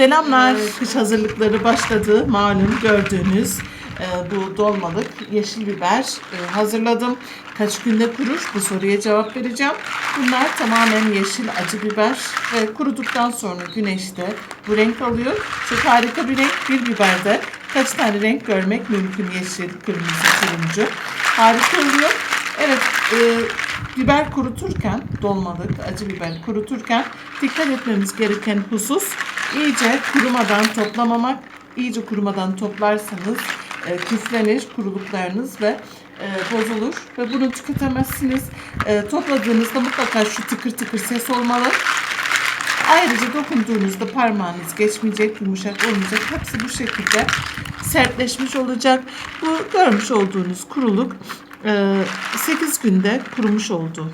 Selamlar. Kış hazırlıkları başladı. Malum gördüğünüz e, bu dolmalık yeşil biber e, hazırladım. Kaç günde kurur? Bu soruya cevap vereceğim. Bunlar tamamen yeşil acı biber ve kuruduktan sonra güneşte bu renk alıyor. Çok harika bir renk. Bir biberde kaç tane renk görmek mümkün? Yeşil, kırmızı, turuncu. Harika oluyor. Evet, e, biber kuruturken, dolmalık, acı biber kuruturken dikkat etmemiz gereken husus iyice kurumadan toplamamak. İyice kurumadan toplarsanız e, küflenir kuruluklarınız ve e, bozulur ve bunu tüketemezsiniz. E, topladığınızda mutlaka şu tıkır tıkır ses olmalı. Ayrıca dokunduğunuzda parmağınız geçmeyecek, yumuşak olmayacak. Hepsi bu şekilde sertleşmiş olacak. Bu görmüş olduğunuz kuruluk 8 günde kurumuş oldu.